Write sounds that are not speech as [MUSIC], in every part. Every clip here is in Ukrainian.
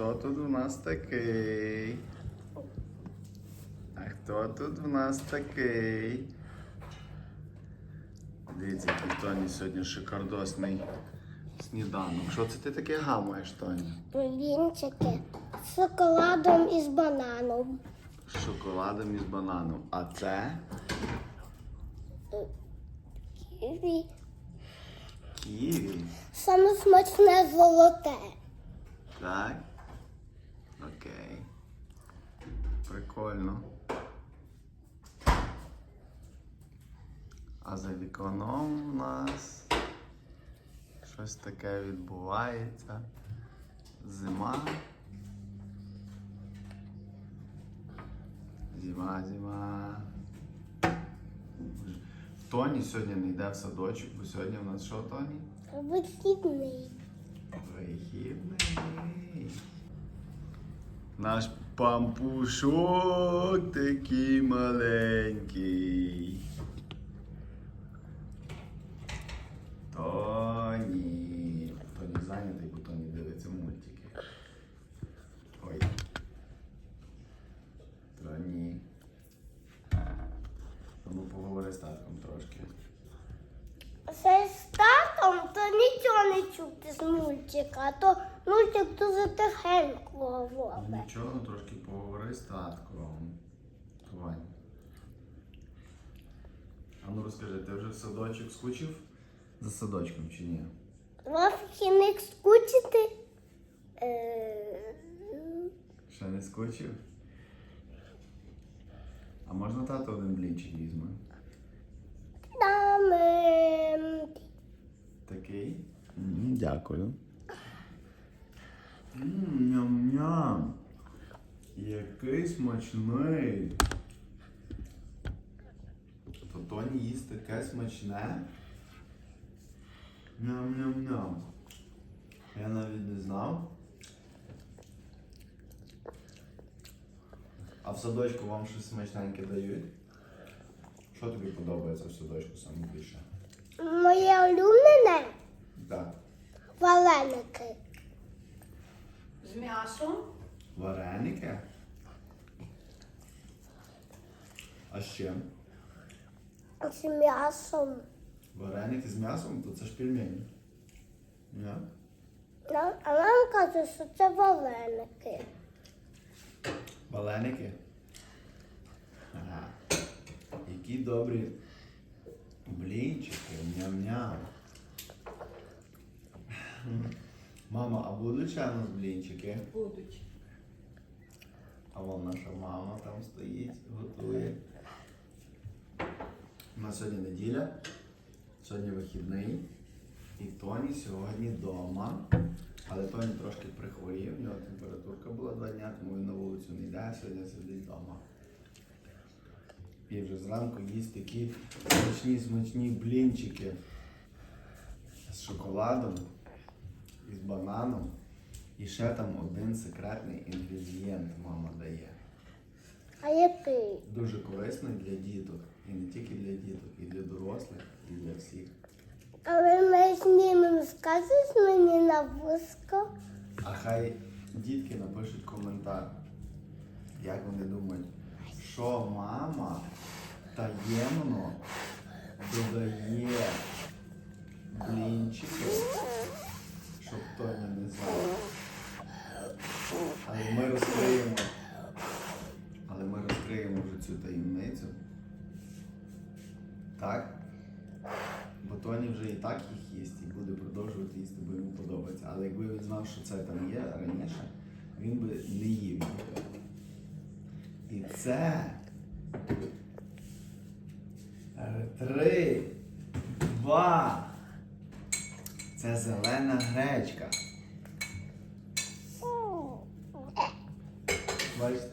хто тут у нас такий? А хто тут у нас такий? Дивіться, який Тоні сьогодні шикардосний сніданок. Що це ти таке гамаєш, Тоні? Блінчики з шоколадом і з бананом. З шоколадом і з бананом. А це Ківі. ківі. Саме смачне золоте. Так? Окей. Прикольно. А за віконом у нас щось таке відбувається. Зима. Зима, зима. Тоні сьогодні не йде в садочок, бо сьогодні у нас що, Тоні? Вихідний. Наш пампушок такий маленький. Тоні. Тоні зайнятий, бо Тоні дивиться мультики. Ой. Тоні. Ну, поговори з татком трошки. Це з татом, то нічого не чути з мультика, а то мультик дуже тихенько говорить. Нічого, трошки поговори з татком. Вань. А ну розкажи, ти вже в садочок скучив? За садочком чи ні? Вас хімік скучити? Е, Ще не скучив? А можна тато один блінчик візьме? Там ем, Такий? Дякую. М, Ням-ням. Який смачний. То Тоні їсть таке смачне. Ням-ням-ням. Я навіть не знав. А в садочку вам щось смачненьке дають? Що тобі подобається в садочку саме більше? моє улюблене Так. вареники. З м'ясом. Вареники. А з чим? З м'ясом. Вареники з м'ясом, то це ж пельмені. Ні? Нам- А нам каже, що це вареники. Валеники? Ага. Які добрі блінчики, ням-ням. Мама, а будуть ще у нас блінчики? Будуть. А вон наша мама там стоїть, готує. У нас сьогодні неділя, сьогодні вихідний. І Тоні сьогодні вдома. Але Тоні трошки прихворів, в нього температурка була два дня, тому він на вулицю не йде, сьогодні сидить вдома. І вже зранку їсть такі смачні смачні блінчики з шоколадом і бананом. І ще там один секретний інгредієнт мама дає. А який? Дуже корисний для діток. І не тільки для діток, і для дорослих, і для всіх. Але ми знімемо, скажеш мені на вузко? А хай дітки напишуть коментар, як вони думають, що мама таємно додає блінчики, щоб Тоня не знав. Але ми розкриємо. Але ми розкриємо вже цю таємницю. Так? Бо Тоні вже і так їх їсть і буде продовжувати їсти, бо йому подобається. Але якби він знав, що це там є раніше, він би не їв. І це три, два. Це зелена гречка. Бачите?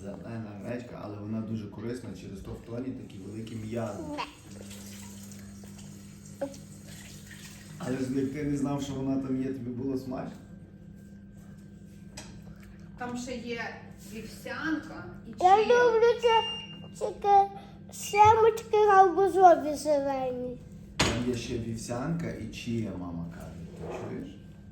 Зелена гречка, але вона дуже корисна через то в тоні такі великі м'язи. Але ж як ти не знав, що вона там є, тобі було смачно. Там ще є вівсянка і Я чия. люблю це тільки семечки гарбузові зелені. Є ще вівсянка і чия, мама каже. Ти чуєш?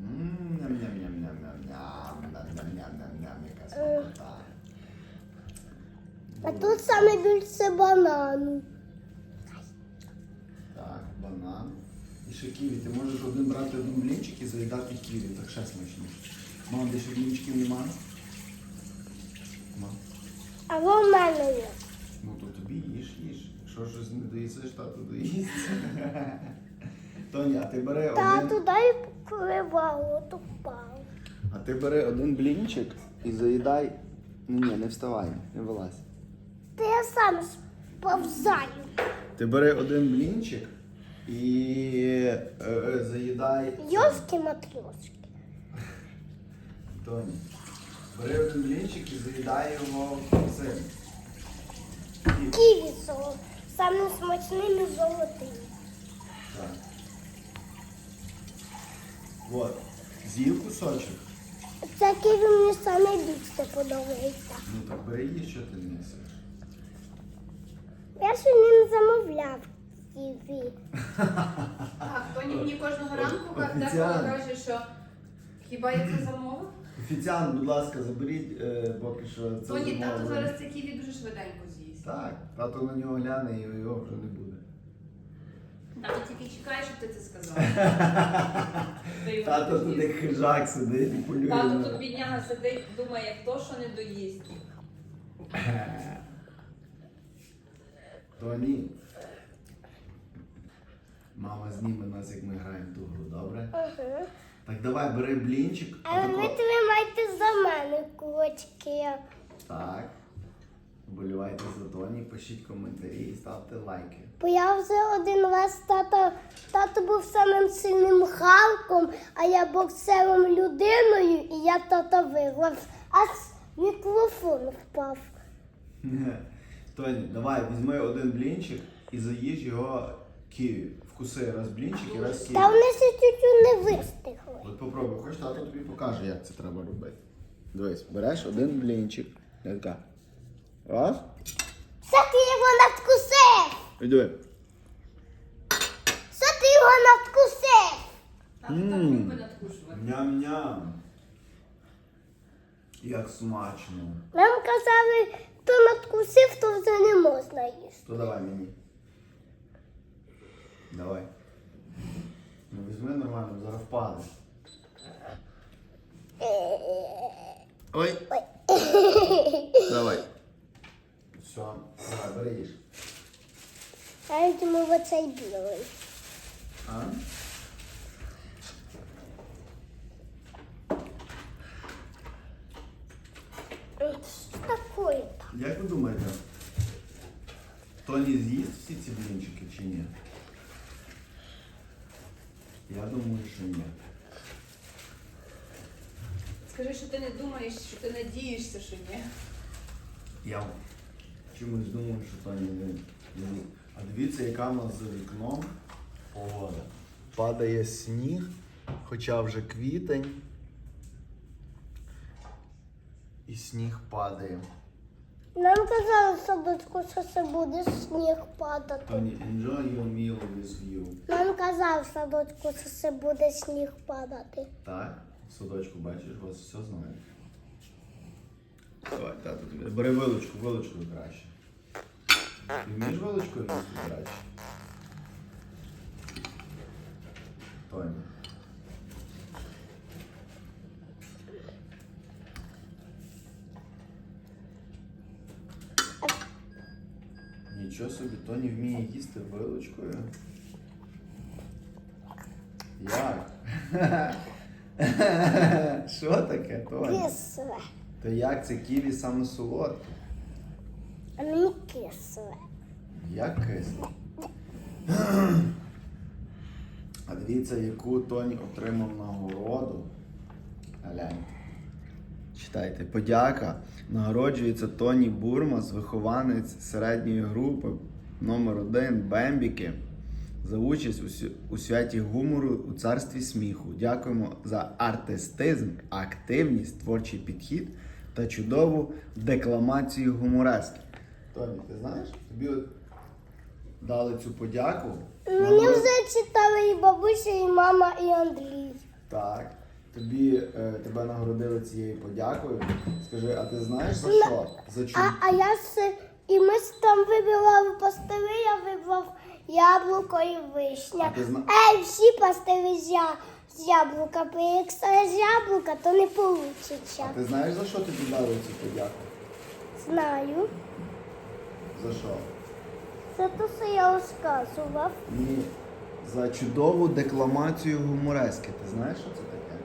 Ням-ням-ням-ням-ням-ням. Ням-ням-ням-ням-ням. Яка смакота. А тут саме більше банану. Так, банан. І ще ківі. Ти можеш один брати один блінчик і заїдати ківі. Так ще смачніше. Мам, де ще блінчиків нема? Мам. А в мене є. Ну то тобі їж, їж. Якщо щось не доїсиш, тато доїсть. [LAUGHS] Тоні, а ти бери один. Тату, дай покривало, то впав. А ти бери один блінчик і заїдай. Ні, не вставай, не вилазь. Та я сам сповзаю. Ти бери один блінчик і е, е, заїдай. Йоски матрьоски. [LAUGHS] Тоні. Бери один блінчик і заїдай його цим. Ківі соло. Саме смачним і золотим. Так. Вот. З'їв кусочок. Це ківі мені саме більше подобається. Ну так бери її, що ти несеш. Я ще не замовляв ківі. [LAUGHS] Так, Тоні мені кожного ранку каже, Офіціант. каже, що хіба я це замовив? Офіціант, будь ласка, заберіть е, поки що це. Тоні, тато замовлення. зараз це ківі дуже швиденько. Так, тато на нього гляне і його вже не буде. Тато тільки чекає, щоб ти це сказав. [LAUGHS] Тато тут як хижак сидить і полює. Тато тут бідняга сидить, думає, хто що не доїсть. [LAUGHS] Тоні. Мама зніме нас, як ми граємо в ту гру, добре? Угу. Так давай, бери блінчик. Але ви отако- тримайте за мене кулачки. Так. Вболівайте за Тоні, пишіть коментарі і ставте лайки. Бо я вже один раз тато, тато був самим сильним Халком, а я боксером людиною, і я тата виграв. Аж мікрофон впав. [LAUGHS] Тоні, давай, візьми один блінчик і заїж його ківі. Вкуси раз блінчик і раз ківі. Та вони ще чуть-чуть не вистигли. От попробуй, хоч тато тобі покаже, як це треба робити. Дивись, береш один блінчик. Така. Раз. Що ти його надкусив? І диви. Що ти його надкусив? Мм. Ням-ням. Як смачно. Нам казали, хто надкусив, то вже не можна їсти. То давай мені. Давай. Ну візьми нормально, зараз впаде. Ой. [LAUGHS] Давай. Все, давай, бери їж. А я думаю, оцей білий. А? Що таке там? Як ви думаєте, Тоні з'їсть всі ці блінчики чи ні? Я думаю, що ні. Скажи, що ти не думаєш, що ти надієшся, що ні. Я чомусь думаю, що Тоні не. А дивіться, яка в нас за вікном погода. Падає сніг, хоча вже квітень. І сніг падає. Нам казали садочку, що це буде сніг падати. Тоні, enjoy your meal with you. Нам казали в садочку, що це буде сніг падати. Так, в садочку бачиш, вас все знають. Давай, тобі. Бери вилочку, вилочкою краще. Ти вмієш вилочкою їсти краще? Тоні. Нічого собі, Тоні вміє їсти вилочкою. Як? [LAUGHS] Що таке, Тоні? Кисле. Та як це ківі саме солодке? А мені кисле. Як кисло? А дивіться, яку Тоні отримав нагороду. Гляньте. Читайте, подяка. Нагороджується Тоні Бурмас, вихованець середньої групи номер 1 Бембіки за участь у святі гумору у царстві сміху. Дякуємо за артистизм, активність, творчий підхід та чудову декламацію гуморески. Тоні, ти знаєш? Тобі от дали цю подяку. Мені вже читали і бабуся, і мама, і Андрій. Так. тобі е, тебе нагородили цією подякою. Скажи, а ти знаєш за що? За чу... А, а я с і ми с там вибивали пастили, я вибрав яблуко і вишня. А ти зна- Ей, всі пастили з, я... з яблука, бо якщо з яблука, то не А вийде. ти знаєш за що тобі дали цю подяку? Знаю. За що? Це те, що я розказував. Ні. За чудову декламацію гуморески. Ти знаєш, що це таке?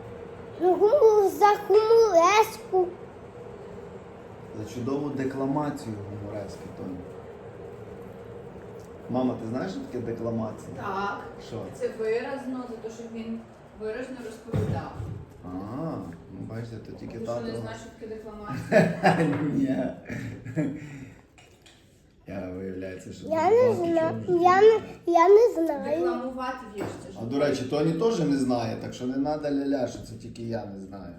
Ну, гуму- за хумулеску. За чудову декламацію гуморески, Тоні. Мама, ти знаєш, що таке декламація? Так. Що? Це виразно, за те, що він виразно розповідав. А, ну бачите, то тільки Ти що тато. не знаєш, що таке декламація? [LAUGHS] Ні. Я виявляється, що Я не багато знаю. чого Я не, я не знаю. Декламувати вірш. Це ж А до речі, Тоні теж не знає, так що не треба ля-ля, що це тільки я не знаю.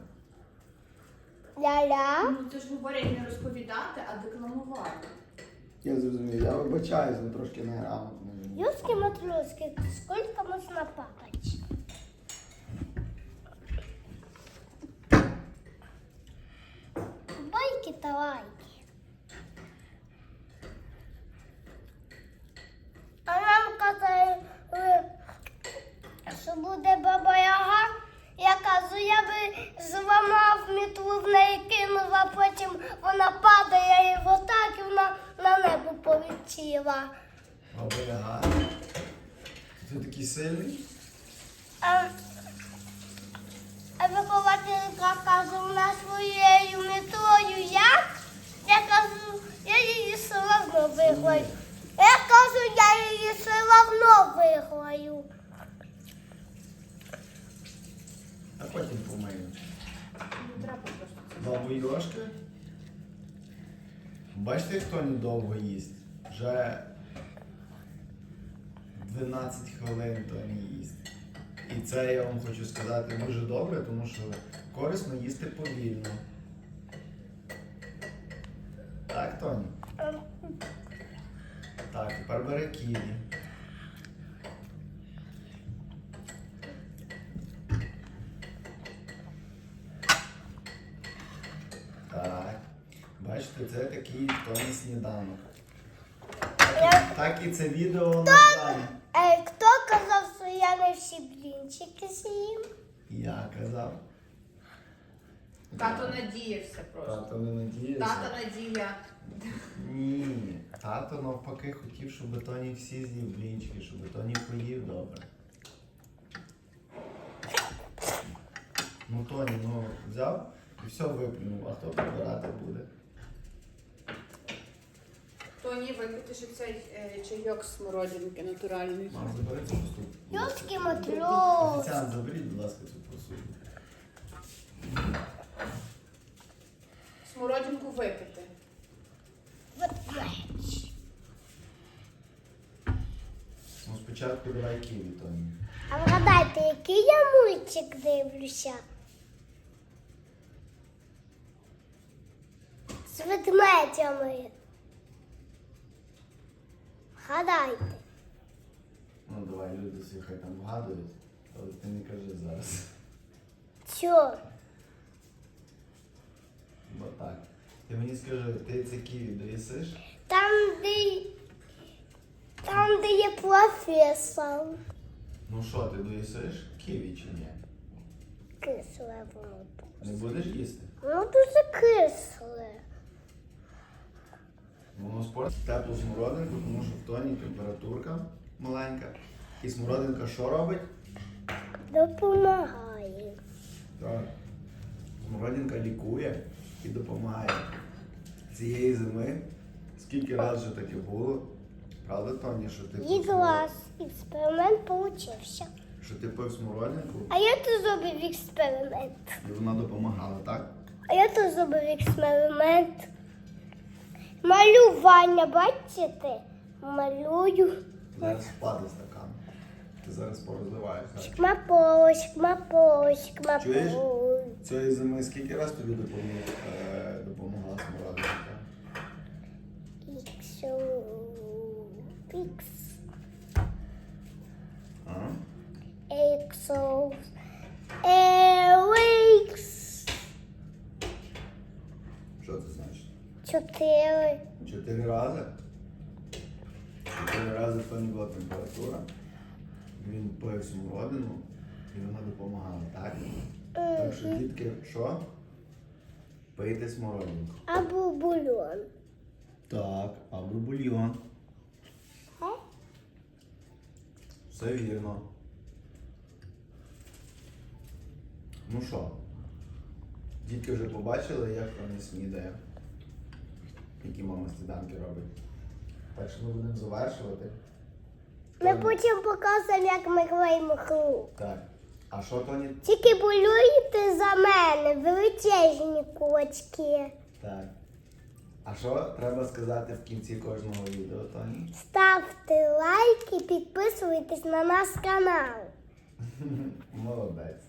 Ля-ля. Ну це ж говорять не розповідати, а декламувати. Я зрозумів, я вибачаюсь, ви трошки неграмотний. Юрські матроски, скільки можна папати? Та лайки. А нам казали, що буде баба Яга. Я кажу, я би зламав мітлу в неї кинув, а потім вона падає і отак і вона на небо полетіла. Баба Яга. Ти такий сильний? А вихователька каже, вона своєю метою як? Я кажу, я її все одно виграю. Я кажу, я її все одно виграю. А потім помию. Не Йошка. Бачите, як Тоні довго їсть? Вже 12 хвилин Тоні їсть. І це я вам хочу сказати дуже добре, тому що корисно їсти повільно. Так, Тоні? Ем, Так, тепер бери ківі. Так. Бачите, це такий Тоні сніданок. Я- Так і це відео назвали. Е, хто казав, що я не всі блінчики з'їм? Я казав. Тато надіявся просто. Тато не надіявся. Тата надія. Ні. Тато навпаки хотів, щоб Тоні всі з'їв блінчики, щоб Тоні поїв добре. Ну Тоні, ну взяв і все виплюнув, а хто прибирати буде? Тоні випити ще цей е, чайок з смородинки натуральний. Мам, забери цю посуду. Юрський матрос. Офіціант, заберіть, будь ласка, цю посуду. Смородинку випити. Ну спочатку давай ківі, Тоні. А вгадайте, який я мультик дивлюся? З ведмедями. Вгадайте. Ну давай, люди всі хай там вгадують, але ти не кажи зараз. Що? Бо так. Ти мені скажи, ти це ківі доїсиш? Там, де, там, де є професор. Ну що, ти доїсиш ківі чи ні? Кисле воно. Не будеш їсти? Воно дуже кисле. Воно спортить теплу смородинку, тому що в тоні температурка маленька. І смородинка що робить? Допомагає. Так. Смородинка лікує і допомагає. Цієї зими скільки разів вже таке було? Правда, Тоні, що ти І глаз. Експеримент получився. що ти пив смородинку А я тут зробив експеримент. і вона допомагала, так? А я тут зробив експеримент. Малювання, бачите? Малюю. Зараз впаде стакан. Ти зараз порозливаєш. Шкмаполось, шкмаполось, Чуєш? шкмаполось. Цієї зими скільки раз тобі допомогла, е, допомогла смородинка? Іксу. Ікс. А? Е, Що це значить? Чотири. Чотири рази? Чотири рази в тебе була температура. Він пив смородину і вона допомагала, так? Так що, дітки, що? Пийте смородинку. Або бульон. Так, або бульйон. Е? Все вірно. Ну що, дітки вже побачили, як вони снідає, які мама сніданки робить. Так що ми будемо завершувати. Ми потім показуємо, як ми клеїмо круг. Так. А що, Тоні? Тільки болюйте за мене, величезні кочки. Так. А що треба сказати в кінці кожного відео, Тоні? Ставте лайки, підписуйтесь на наш канал. [LAUGHS] Молодець.